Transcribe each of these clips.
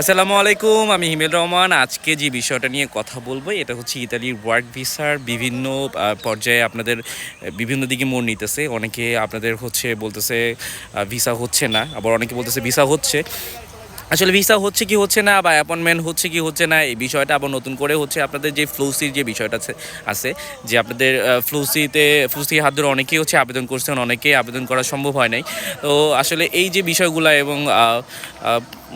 আসসালামু আলাইকুম, আমি হিমেল রহমান। আজকে যে বিষয়টা নিয়ে কথা বলব, এটা হচ্ছে ইতালির ওয়ার্ক ভিসার বিভিন্ন পর্যায়ে আপনাদের বিভিন্ন দিকে মোড় নিতেছে। অনেকে আপনাদের হচ্ছে বলতেছে ভিসা হচ্ছে না, আবার অনেকে বলতেছে ভিসা হচ্ছে। আসলে ভিসা হচ্ছে কি হচ্ছে না, বা অ্যাপয়েন্টমেন্ট হচ্ছে কি হচ্ছে না, এই বিষয়টা আবার নতুন করে হচ্ছে আপনাদের যে ফ্লুসির যে বিষয়টা আছে যে আপনাদের ফ্লুসিতে ফ্লুসি হাত ধরে অনেকেই হচ্ছে আবেদন করছেন, অনেকেই আবেদন করা সম্ভব হয় নাই। তো আসলে এই যে বিষয়গুলো এবং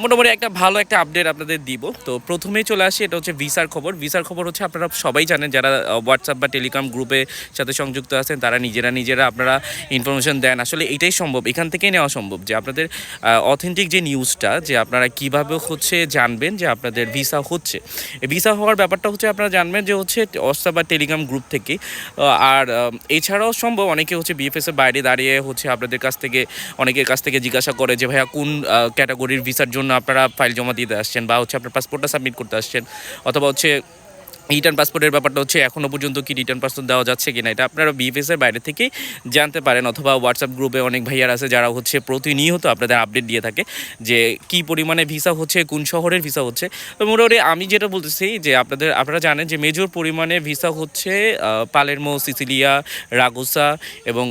মোটামুটি একটা ভালো একটা আপডেট আপনাদের দিব। তো প্রথমেই চলে আসি, এটা হচ্ছে ভিসার খবর। ভিসার খবর হচ্ছে আপনারা সবাই জানেন, যারা হোয়াটসঅ্যাপ বা টেলিগ্রাম গ্রুপে সাথে সংযুক্ত আছেন, তারা নিজেরা নিজেরা আপনারা ইনফরমেশন দেন। আসলে এটাই সম্ভব, এখান থেকেই নেওয়া সম্ভব যে আপনাদের অথেন্টিক যে নিউজটা যে আপনারা কীভাবে হচ্ছে জানবেন যে আপনাদের ভিসা হচ্ছে। ভিসা হওয়ার ব্যাপারটা হচ্ছে আপনারা জানবেন যে হচ্ছে হোয়াটসঅ্যাপ বা টেলিগ্রাম গ্রুপ থেকে আর এছাড়াও সম্ভব অনেকে হচ্ছে বিএফএস এর বাইরে দাঁড়িয়ে হচ্ছে আপনাদের কাছ থেকে, অনেকের কাছ থেকে জিজ্ঞাসা করে যে, ভাইয়া, কোন ক্যাটাগরির ভিসার জন্য আপনারা ফাইল জমা দিতে আসছেন বা হচ্ছে আপনার পাসপোর্টটা সাবমিট করতে আসছেন অথবা হচ্ছে রিটার্ন পাসপোর্টের ব্যাপারটা হচ্ছে এখনও পর্যন্ত কি রিটার্ন পাসপোর্ট দেওয়া যাচ্ছে কিনা, এটা আপনারা বিএফএস এর বাইরে থেকেই জানতে পারেন অথবা হোয়াটসঅ্যাপ গ্রুপে অনেক ভাইয়ার আছে যারা হচ্ছে প্রতিনিয়ত আপনাদের আপডেট দিয়ে থাকে যে কি পরিমাণে ভিসা হচ্ছে, কোন শহরের ভিসা হচ্ছে। মোটামুটি আমি যেটা বলতেছি যে আপনাদের, আপনারা জানেন যে মেজর পরিমাণে ভিসা হচ্ছে পালেরমো সিসিলিয়া রাগোসা এবং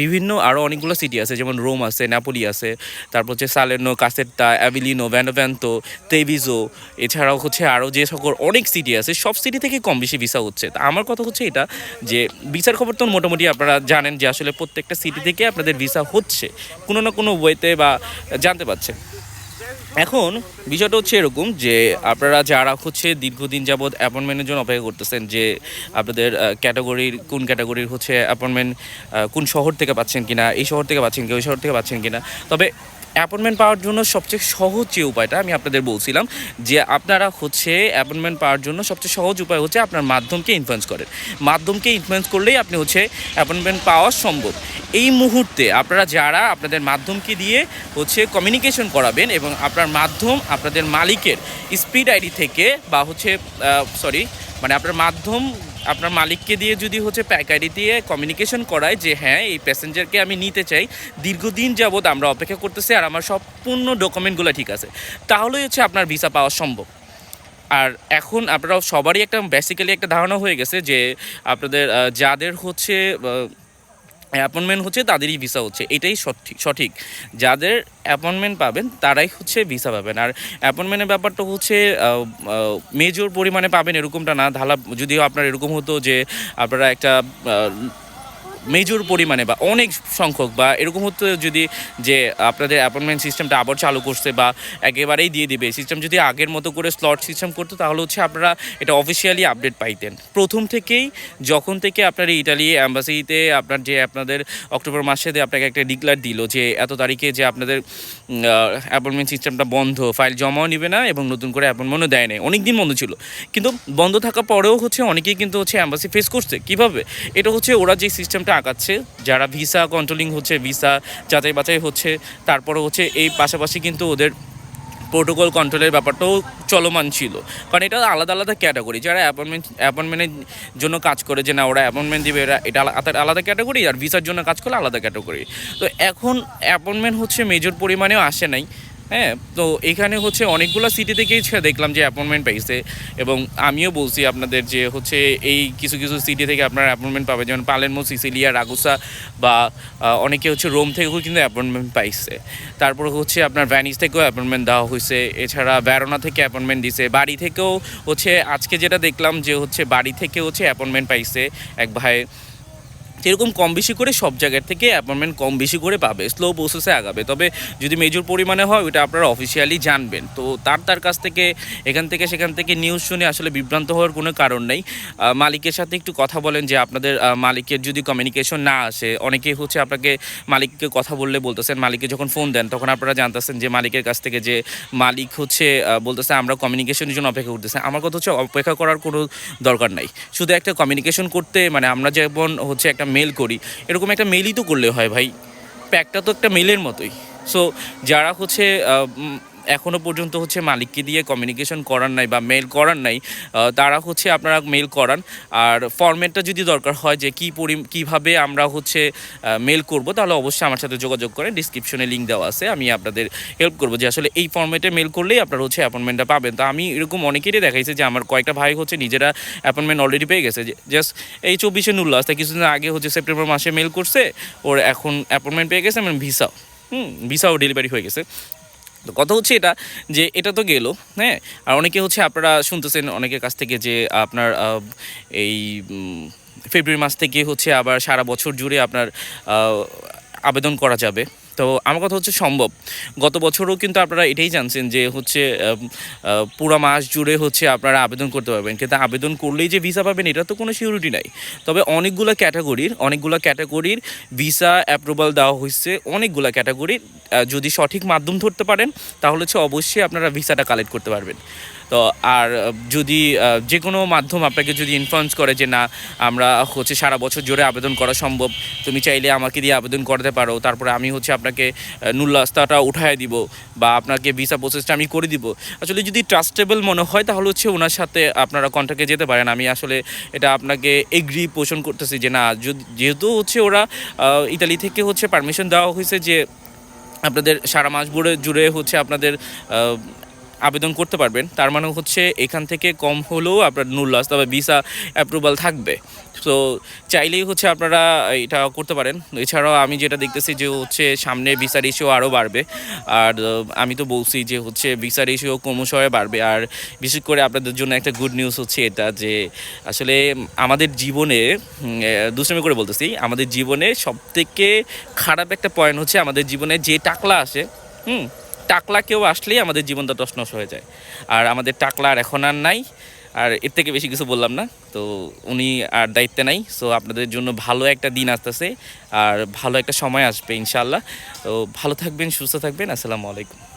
বিভিন্ন আরও অনেকগুলো সিটি আছে, যেমন রোম আছে নাপোলি আছে, তারপর হচ্ছে সালেনো কাসেট্টা অ্যাভিলিনো ভ্যানোভ্যান্তো তেভিজো এছাড়াও হচ্ছে আরও যে সকল অনেক সিটি আছে, সব সিটি থেকে কম বেশি ভিসা হচ্ছে। তা আমার কথা হচ্ছে এটা যে ভিসার খবর তো মোটামুটি আপনারা জানেন যে, আসলে প্রত্যেকটা সিটি থেকে আপনাদের ভিসা হচ্ছে। কোনো না কোনো ওয়েতে বা জানতে পারছেন। এখন বিষয়টা হচ্ছে এরকম যে, আপনারা যারা হচ্ছে দীর্ঘদিন যাবৎ অ্যাপয়েন্টমেন্টের জন্য অপেক্ষা করতেছেন যে, আপনাদের ক্যাটাগরির কোন ক্যাটাগরির হচ্ছে অ্যাপয়েন্টমেন্ট কোন শহর থেকে পাচ্ছেন কিনা, এই শহর থেকে পাচ্ছেন কি ওই শহর থেকে পাচ্ছেন কিনা, তবে অ্যাপয়েন্টমেন্ট পাওয়ার জন্য সবচেয়ে সহজ যে উপায়টা আমি আপনাদের বলছিলাম, যে আপনারা হচ্ছে অ্যাপয়েন্টমেন্ট পাওয়ার জন্য সবচেয়ে সহজ উপায় হচ্ছে আপনার মাধ্যমকে ইনফ্লুয়েন্স করেন। মাধ্যমকে ইনফ্লুয়েন্স করলেই আপনি হচ্ছে অ্যাপয়েন্টমেন্ট পাওয়া সম্ভব। এই মুহূর্তে আপনারা যারা আপনাদের মাধ্যমকে দিয়ে হচ্ছে কমিউনিকেশন করাবেন এবং আপনার মাধ্যম আপনাদের মালিকের স্পিড আইডি থেকে বা হচ্ছে সরি মানে আপনার মাধ্যম আপনার মালিককে দিয়ে যদি হচ্ছে প্যাকারি দিয়ে কমিউনিকেশন করায় যে হ্যাঁ এই প্যাসেঞ্জারকে আমি নিতে চাই, দীর্ঘদিন যাবৎ আমরা অপেক্ষা করতেছি আর আমার সম্পূর্ণ ডকুমেন্টগুলো ঠিক আছে। তাহলেই হচ্ছে আপনার ভিসা পাওয়া সম্ভব। আর এখন আপনারা সবারই একটা বেসিক্যালি একটা ধারণা হয়ে গেছে যে আপনাদের যাদের হচ্ছে অ্যাপয়েন্টমেন্ট হচ্ছে, তাদেরই ভিসা হচ্ছে। এটাই সঠিক সঠিক। যাদের অ্যাপয়েন্টমেন্ট পাবেন, তারাই হচ্ছে ভিসা পাবেন। আর অ্যাপয়েন্টমেন্টের ব্যাপারটা হচ্ছে মেজর পরিমাণে পাবেন এরকমটা না। ধালা যদিও আপনার এরকম হতো যে, আপনারা একটা মেজর পরিমাণে বা অনেক সংখ্যক বা এরকম হতো যদি যে আপনাদের অ্যাপয়েন্টমেন্ট সিস্টেমটা আবার চালু করছে বা একেবারেই দিয়ে দিবে সিস্টেম যদি আগের মতো করে স্লট সিস্টেম করতো তাহলে হচ্ছে আপনারা এটা অফিসিয়ালি আপডেট পাইতেন। প্রথম থেকেই যখন থেকে আপনার ইটালি অ্যাম্বাসিতে আপনার যে আপনাদের অক্টোবর মাসে আপনাকে একটা ডিক্লার দিল যে এত তারিখে যে আপনাদের অ্যাপয়েন্টমেন্ট সিস্টেমটা বন্ধ ফাইল জমাও নেবে না এবং নতুন করে অ্যাপয়েন্টমেন্টও দেয় নাই। অনেক দিন বন্ধ ছিল। কিন্তু বন্ধ থাকার পরেও হচ্ছে অনেকেই কিন্তু হচ্ছে অ্যাম্বাসি ফেস করছে। কীভাবে? এটা হচ্ছে ওরা যে সিস্টেমটা আঁকাচ্ছে যারা ভিসা কন্ট্রোলিং হচ্ছে ভিসা যাচাই বাছাই হচ্ছে তারপরে হচ্ছে এই পাশাপাশি কিন্তু ওদের প্রোটোকল কন্ট্রোলের ব্যাপারটাও চলমান ছিল। কারণ এটা আলাদা আলাদা ক্যাটাগরি যারা অ্যাপয়েন্টমেন্ট অ্যাপয়েন্টমেন্টের জন্য কাজ করে যে না, ওরা অ্যাপয়েন্টমেন্ট দিবে, এরা এটা আলাদা আলাদা ক্যাটাগরি আর ভিসার জন্য কাজ করলে আলাদা ক্যাটাগরি তো এখন অ্যাপয়েন্টমেন্ট হচ্ছে মেজর পরিমাণেও আসে নাই। হ্যাঁ তো এখানে হচ্ছে অনেকগুলো সিটি থেকেই দেখলাম যে অ্যাপয়েন্টমেন্ট পাইছে এবং আমিও বলছি আপনাদের যে হচ্ছে এই কিছু কিছু সিটি থেকে আপনারা অ্যাপয়েন্টমেন্ট পাবে যেমন পালেনমো সিসিলিয়া, রাগুসা বা অনেকে হচ্ছে রোম থেকেও কিন্তু অ্যাপয়েন্টমেন্ট পাইছে। তারপর হচ্ছে আপনার ভ্যানিস থেকেও অ্যাপয়েন্টমেন্ট দেওয়া হয়েছে এছাড়া ব্যারোনা থেকে অ্যাপয়েন্টমেন্ট দিছে। বাড়ি থেকেও হচ্ছে আজকে যেটা দেখলাম যে হচ্ছে বাড়ি থেকে হচ্ছে অ্যাপয়েন্টমেন্ট পাইছে এক ভাই। এরকম কম বেশি করে সব জায়গার থেকে অ্যাপয়েন্টমেন্ট কম বেশি করে পাবে স্লো প্রসেসে আগাবে। তবে যদি মেজর পরিমাণে হয় ওটা আপনারা অফিসিয়ালি জানবেন। তো তার তার কাছ থেকে, এখান থেকে, সেখান থেকে নিউজ শুনে আসলে বিভ্রান্ত হওয়ার কোনো কারণ নেই। মালিকের সাথে একটু কথা বলেন যে আপনাদের মালিকের যদি কমিউনিকেশন না আসে, অনেকে হচ্ছে আপনাকে মালিককে কথা বললে বলতেছেন, মালিককে যখন ফোন দেন, তখন আপনারা জানতেছেন যে মালিকের কাছ থেকে যে মালিক হচ্ছে বলতেছে, আমরা কমিউনিকেশনের জন্য অপেক্ষা করতেছি। আমার কথা হচ্ছে, অপেক্ষা করার কোনো দরকার নাই। শুধু একটা কমিউনিকেশন করতে মানে আমরা যেমন হচ্ছে একটা মেল করি। এরকম একটা মেলই তো করলে হয় ভাই। প্যাকটা তো একটা মেলের মতোই। সো যারা হচ্ছে এখনও পর্যন্ত হচ্ছে মালিককে দিয়ে কমিউনিকেশন করার নাই বা মেল করার নাই তারা হচ্ছে আপনারা মেল করান। আর ফরম্যাটটা যদি দরকার হয় যে কী পরি, কীভাবে আমরা হচ্ছে মেল করব, তাহলে অবশ্যই আমার সাথে যোগাযোগ করেন। ডিসক্রিপশনে লিঙ্ক দেওয়া আছে, আমি আপনাদের হেল্প করব যে আসলে এই ফর্মেটে মেল করলেই আপনারা হচ্ছে অ্যাপয়েন্টমেন্টটা পাবেন। তো আমি এরকম অনেকেরই দেখাইছে যে আমার কয়েকটা ভাই হচ্ছে নিজেরা অ্যাপয়েন্টমেন্ট অলরেডি পেয়ে গেছে। জাস্ট এই চব্বিশে নুল্লাস তা কিছুদিন আগে হচ্ছে সেপ্টেম্বর মাসে মেল করছে, ওর এখন অ্যাপয়েন্টমেন্ট পেয়ে গেছে মানে ভিসা হুম ভিসাও ডেলিভারি হয়ে গেছে। তো কথা হচ্ছে এটা যে এটা তো গেলো হ্যাঁ? আর অনেকে হচ্ছে আপনারা শুনতেছেন অনেকের কাছ থেকে যে আপনার এই ফেব্রুয়ারি মাস থেকে হচ্ছে আবার সারা বছর জুড়ে আপনার আবেদন করা যাবে। তো আমার কথা হচ্ছে সম্ভব। গত বছরও কিন্তু আপনারা এটাই জানছেন যে হচ্ছে পুরো মাস জুড়ে হচ্ছে আপনারা আবেদন করতে পারবেন। কিন্তু আবেদন করলেই যে ভিসা পাবেন, এটা তো কোনো সিউরিটি নাই। তবে অনেকগুলো ক্যাটাগরির অনেকগুলো ক্যাটাগরির ভিসা অ্যাপ্রুভাল দেওয়া হয়েছে, অনেকগুলো ক্যাটাগরির যদি সঠিক মাধ্যম ধরতে পারেন, তাহলে হচ্ছে অবশ্যই আপনারা ভিসাটা কালেক্ট করতে পারবেন। তো আর যদি যে কোনো মাধ্যম আপনাকে যদি ইনফ্লুয়েন্স করে যে না, আমরা হচ্ছে সারা বছর জোরে আবেদন করা সম্ভব, তুমি চাইলে আমাকে দিয়ে আবেদন করতে পারো। তারপরে আমি হচ্ছে আপনাকে নুল্লাস্তাটা উঠায় দিব বা আপনাকে ভিসা প্রসেসটা আমি করে দিব। আসলে যদি ট্রাস্টেবল মনে হয়, তাহলে হচ্ছে ওনার সাথে আপনারা কন্ট্যাক্টে যেতে পারেন। আমি আসলে এটা আপনাকে এগ্রি পোষণ করতেছি যে না যেহেতু হচ্ছে ওরা ইতালি থেকে হচ্ছে পারমিশন দেওয়া হয়েছে যে আপনাদের সারা মাস জুড়ে জুড়ে হচ্ছে আপনাদের আবেদন করতে পারবেন। তার মানে হচ্ছে এখান থেকে কম হলেও আপনার নুল্লাস তবে ভিসা অ্যাপ্রুভাল থাকবে। তো চাইলেই হচ্ছে আপনারা এটা করতে পারেন। এছাড়াও আমি যেটা দেখতেছি যে হচ্ছে সামনে ভিসা রেশিও আরও বাড়বে। আর আমি তো বলছি যে হচ্ছে ভিসা রেশিও ক্রমশই বাড়বে। আর বিশেষ করে আপনাদের জন্য একটা গুড নিউজ হচ্ছে এটা যে আসলে আমাদের জীবনে দুষ্টামি করে বলতেছি, আমাদের জীবনে সবথেকে খারাপ একটা পয়েন্ট হচ্ছে আমাদের জীবনে যে টাকলা আসে, হুম টাকলা কেউ আসলেই আমাদের জীবনটা নষ্ট হয়ে যায়। আর আমাদের টাকলা আর এখন আর নাই। আর এর থেকে বেশি কিছু বললাম না। তো উনি আর দায়িত্বে নাই। সো আপনাদের জন্য ভালো একটা দিন আসতেছে। আর ভালো একটা সময় আসবে ইনশাল্লাহ তো ভালো থাকবেন, সুস্থ থাকবেন। আসসালামু আলাইকুম।